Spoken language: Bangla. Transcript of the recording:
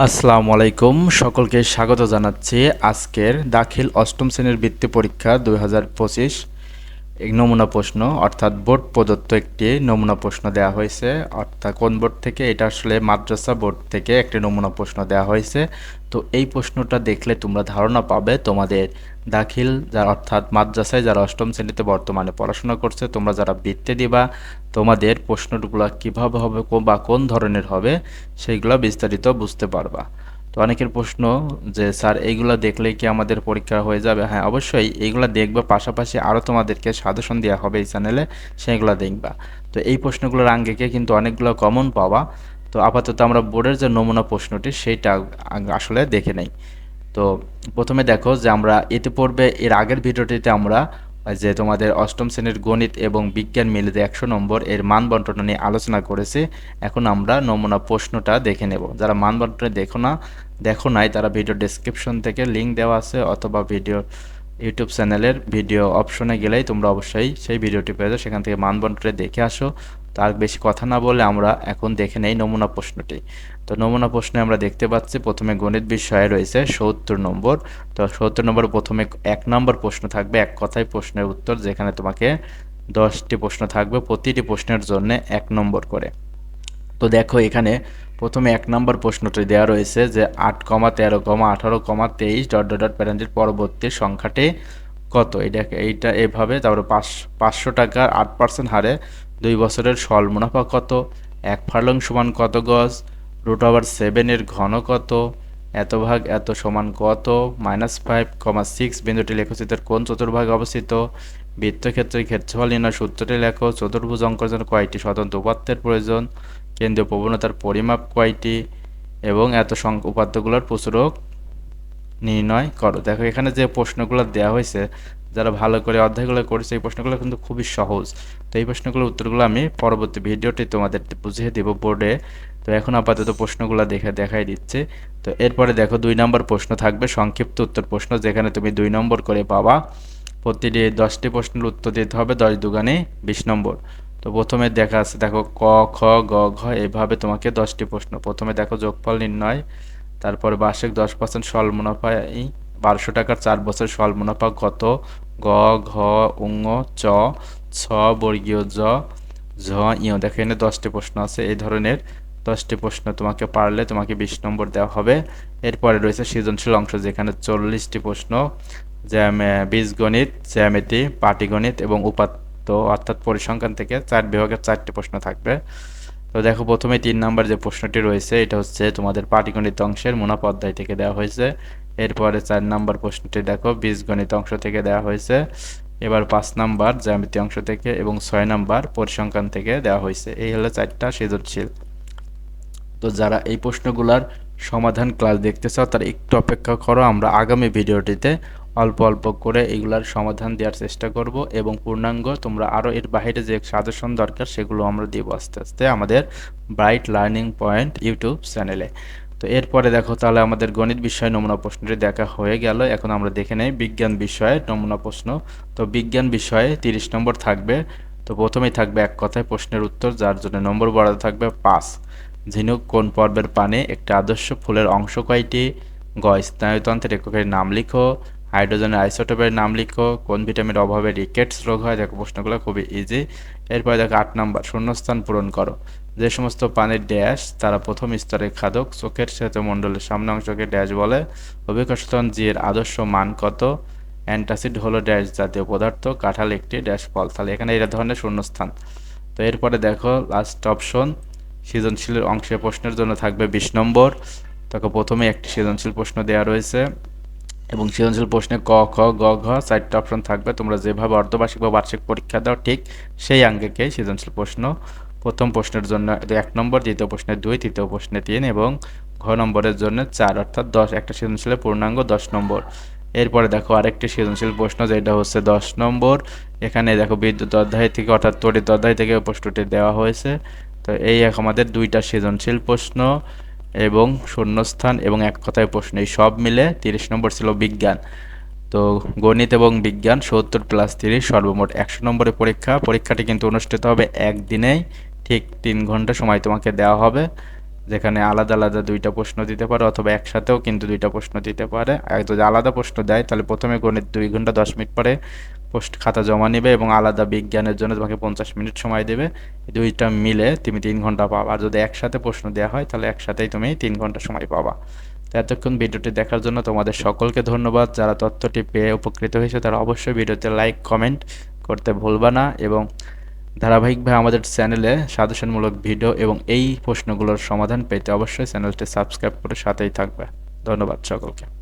আসসালামু আলাইকুম সকলকে স্বাগত জানাচ্ছি আজকের দাখিল অষ্টম শ্রেণির বৃত্তি পরীক্ষা দুই নমুনা প্রশ্ন, অর্থাৎ বোর্ড প্রদত্ত একটি নমুনা প্রশ্ন দেওয়া হয়েছে। অর্থাৎ কোন বোর্ড থেকে? এটা আসলে মাদ্রাসা বোর্ড থেকে একটি নমুনা প্রশ্ন দেওয়া হয়েছে। তো এই প্রশ্নটা দেখলে তোমরা ধারণা পাবে, তোমাদের দাখিল যারা, অর্থাৎ মাদ্রাসায় যারা অষ্টম শ্রেণীতে বর্তমানে পড়াশোনা করছে, তোমরা যারা বৃত্তি দিবা, তোমাদের প্রশ্নগুলো কীভাবে হবে, বা কোন ধরনের হবে, সেইগুলো বিস্তারিত বুঝতে পারবা। তো অনেকের প্রশ্ন যে, স্যার, এইগুলো দেখলেই কি আমাদের পরীক্ষা হয়ে যাবে? হ্যাঁ অবশ্যই এইগুলো দেখবা। পাশাপাশি আরও তোমাদেরকে সাজেশন দেওয়া হবে এই চ্যানেলে, সেইগুলো দেখবা। তো এই প্রশ্নগুলোর আঙ্গিকে কিন্তু অনেকগুলো কমন পাওয়া। তো আপাতত আমরা বোর্ডের যে নমুনা প্রশ্নটি, সেইটা আসলে দেখে নেই। তো প্রথমে দেখো যে, আমরা এতে পড়বে এর আগের ভিডিওটিতে আমরা যে তোমাদের অষ্টম শ্রেণির গণিত এবং বিজ্ঞান মিলিত একশো নম্বর এর মান বন্টন নিয়ে আলোচনা করেছে। এখন আমরা নমুনা প্রশ্নটা দেখে নেব। যারা মান বন্টনে দেখো না, দেখো নাই, তারা ভিডিও ডেসক্রিপশন থেকে লিঙ্ক দেওয়া আছে অথবা ভিডিও ইউটিউব চ্যানেলের ভিডিও অপশনে গেলেই তোমরা অবশ্যই সেই ভিডিওটি পেয়ে যাও। সেখান থেকে মান বন্টনে দেখে আসো। তার বেশি কথা না বলে আমরা এখন দেখে নেই নমুনা প্রশ্নটি। তো নমুনা প্রশ্নে আমরা দেখতে পাচ্ছি, প্রথমে গণিত বিষয়ে রয়েছে সত্তর নম্বর। তো সত্তর নম্বর প্রথমে এক নম্বর প্রশ্ন থাকবে, এক কথায় প্রশ্নের উত্তর, যেখানে তোমাকে দশটি প্রশ্ন থাকবে, প্রতিটি প্রশ্নের জন্য এক নম্বর করে। তো দেখো এখানে প্রথমে এক নম্বর প্রশ্নটি দেওয়া রয়েছে যে আট কমা তেরো কমা আঠারো কমা তেইশ ডট ডট ডট প্যারেন্টের পরবর্তী সংখ্যাটি কত? এটা, এইটা এভাবে তারপরে পাঁচ, পাঁচশো টাকার আট পার্সেন্ট হারে দুই বছরের সল মুনাফা কত? এক ফার্লং সমান কত গজ? রুট ওভার সেভেনের ঘন কত? এত ভাগ এত সমান কত? মাইনাস ফাইভ কমা সিক্স বিন্দুটি লেখচিত্রের কোন চতুর্ভাগে অবস্থিত? বৃত্তক্ষেত্রের ক্ষেত্রফল নির্ণয় সূত্রটি লেখো। চতুর্ভুজ অঙ্কর জন্য কয়টি? স্বতন্ত্র উপাত্তের প্রয়োজন। কেন্দ্রীয় প্রবণতার পরিমাপ কয়টি? এবং এত সংখ্যক উপাত্তগুলোর প্রচুরক নির্ণয় করো। দেখো এখানে যে প্রশ্নগুলো দেওয়া হয়েছে যারা ভালো করে অধ্যায়গুলো করেছে, এই প্রশ্নগুলো কিন্তু খুবই সহজ। তো এই প্রশ্নগুলোর উত্তরগুলো আমি পরবর্তী ভিডিওটি তোমাদের বুঝিয়ে দেব বোর্ডে। তো এখন আপাতত প্রশ্নগুলো দেখে দেখাই দিচ্ছে। তো এরপরে দেখো, দুই নম্বর প্রশ্ন থাকবে, সংক্ষিপ্ত উত্তর প্রশ্ন, যেখানে তুমি দুই নম্বর করে পাবা। প্রতিটি দশটি প্রশ্নের উত্তর দিতে হবে, দশ দুগানে বিশ নম্বর। তো প্রথমে দেখা আছে, দেখো, ক, খ, গ, ঘ, এভাবে তোমাকে দশটি প্রশ্ন। প্রথমে দেখো যোগফল নির্ণয়, তারপরে বার্ষিক দশ পার্সেন্ট সল মুনাফা বারোশো টাকার চার বছর সল মুনাফা কত? গ, ঘ, উঙ, চ, ছ, বর্গীয় জ, ঝ, ইয়। দেখো, এখানে দশটি প্রশ্ন আছে। এই ধরনের দশটি প্রশ্ন তোমাকে পারলে তোমাকে বিশ নম্বর দেওয়া হবে। এরপরে রয়েছে সৃজনশীল অংশ, যেখানে চল্লিশটি প্রশ্ন বীজগণিত, জ্যামিতি, পাটিগণিত এবং উপাত্ত, অর্থাৎ পরিসংখ্যান থেকে চার বিভাগের চারটি প্রশ্ন থাকবে। তো দেখো, প্রথমে তিন নাম্বার যে প্রশ্নটি রয়েছে, এটা হচ্ছে তোমাদের পাটিগণিত অংশের মুনাফা অধ্যায় থেকে দেওয়া হয়েছে। এরপরে চার নাম্বার প্রশ্নটি দেখো, বীজগণিত অংশ থেকে দেওয়া হয়েছে। এবার পাঁচ নাম্বার জ্যামিতি অংশ থেকে এবং ছয় নাম্বার পরিসংখ্যান থেকে দেওয়া হয়েছে। এই হলো চারটা সৃজনশীল। তো যারা এই প্রশ্নগুলার সমাধান ক্লাস দেখতে চাও, তারা একটু অপেক্ষা করো, আমরা আগামী ভিডিওটিতে অল্প অল্প করে এগুলার সমাধান দেওয়ার চেষ্টা করব এবং পূর্ণাঙ্গ তোমরা আরও এর বাইরে যে সাজেশন দরকার, সেগুলো আমরা দিব আস্তে আস্তে আমাদের ব্রাইট লার্নিং পয়েন্ট ইউটিউব চ্যানেলে তো এরপরে দেখো তাহলে আমাদের গণিত বিষয় নমুনা প্রশ্নটি দেখা হয়ে গেল। এখন আমরা দেখে নেই বিজ্ঞান বিষয়ে নমুনা প্রশ্ন। তো বিজ্ঞান বিষয়ে তিরিশ নম্বর থাকবে। তো প্রথমেই থাকবে এক কথায় প্রশ্নের উত্তর, যার জন্য নম্বর বরাদ্দ থাকবে পাঁচ। ঝিনুক কোন পর্বের পানে একটি আদর্শ ফুলের অংশ কয়টি? গ, স্নায়ুতন্ত্রের এককের নাম লিখো। হাইড্রোজেনের আইসোটোপের নাম লিখো, কোন ভিটামিনের অভাবে রিকেটস রোগ হয়, দেখো প্রশ্নগুলো খুবই ইজি এরপরে দেখো আট নম্বর, শূন্যস্থান পূরণ করো। যে সমস্ত পানির ড্যাশ, তারা প্রথম স্তরের খাদক, চোখের শ্বেতমণ্ডলের সামনে অংশকে ড্যাশ বলে। অভিকর্ষণ জি এর আদর্শ মান কত? অ্যান্টাসিড হলো ড্যাশ জাতীয় পদার্থ, কাঁঠাল একটি ড্যাশ ফল। তাহলে এখানে এই ধরনের শূন্যস্থান। তো এরপরে দেখো লাস্ট অপশন সৃজনশীলের অংশে প্রশ্নের জন্য থাকবে বিশ নম্বর। তাকে প্রথমে একটি সৃজনশীল প্রশ্ন দেওয়া রয়েছে। এবং সৃজনশীল প্রশ্নে ক, খ, গ, ঘ চারটে অপশন থাকবে। তোমরা যেভাবে অর্ধবার্ষিক বা বার্ষিক পরীক্ষা দাও, ঠিক সেই আঙ্গিকেই সৃজনশীল প্রশ্ন। প্রথম প্রশ্নের জন্য এক নম্বর, দ্বিতীয় প্রশ্নে দুই, তৃতীয় প্রশ্নে তিন এবং ঘ নম্বরের জন্য চার, অর্থাৎ দশ। একটা সৃজনশীলের পূর্ণাঙ্গ দশ নম্বর। এরপরে দেখো আরেকটি সৃজনশীল প্রশ্ন যেটা হচ্ছে দশ নম্বর। এখানে দেখো বিদ্যুৎ অধ্যায় থেকে, অর্থাৎ তড়িৎ অধ্যায় থেকে প্রশ্নটি দেওয়া হয়েছে। তো এই এক আমাদের দুইটা সৃজনশীল প্রশ্ন। এবং শূন্যস্থান এবং এক কথায় প্রশ্ন, এই সব মিলে তিরিশ নম্বর ছিল বিজ্ঞান। তো গণিত এবং বিজ্ঞান, সত্তর প্লাস তিরিশ, সর্বমোট একশো নম্বরের পরীক্ষা। পরীক্ষাটি কিন্তু অনুষ্ঠিত হবে একদিনেই, ঠিক তিন ঘণ্টা সময় তোমাকে দেওয়া হবে, যেখানে আলাদা আলাদা দুইটা প্রশ্ন দিতে পারে অথবা একসাথেও কিন্তু দুইটা প্রশ্ন দিতে পারে। আর যদি আলাদা প্রশ্ন দেয়, তাহলে প্রথমে গণিত দুই ঘণ্টা দশ মিনিট পরে পোস্ট খাতা জমা নেবে এবং আলাদা বিজ্ঞানের জন্য তোমাকে পঞ্চাশ মিনিট সময় দেবে। দুইটা মিলে তুমি তিন ঘণ্টা পাবা। আর যদি একসাথে প্রশ্ন দেওয়া হয়, তাহলে একসাথেই তুমি তিন ঘণ্টা সময় পাবা। তো এতক্ষণ ভিডিওটি দেখার জন্য তোমাদের সকলকে ধন্যবাদ। যারা তথ্যটি পেয়ে উপকৃত হয়েছে, তারা অবশ্যই ভিডিওতে লাইক, কমেন্ট করতে ভুলবা না এবং ধারাবাহিকভাবে আমাদের চ্যানেলে সাজেশনমূলক ভিডিও এবং এই প্রশ্নগুলোর সমাধান পেতে অবশ্যই চ্যানেলটি সাবস্ক্রাইব করে সাথেই থাকবে। ধন্যবাদ সকলকে।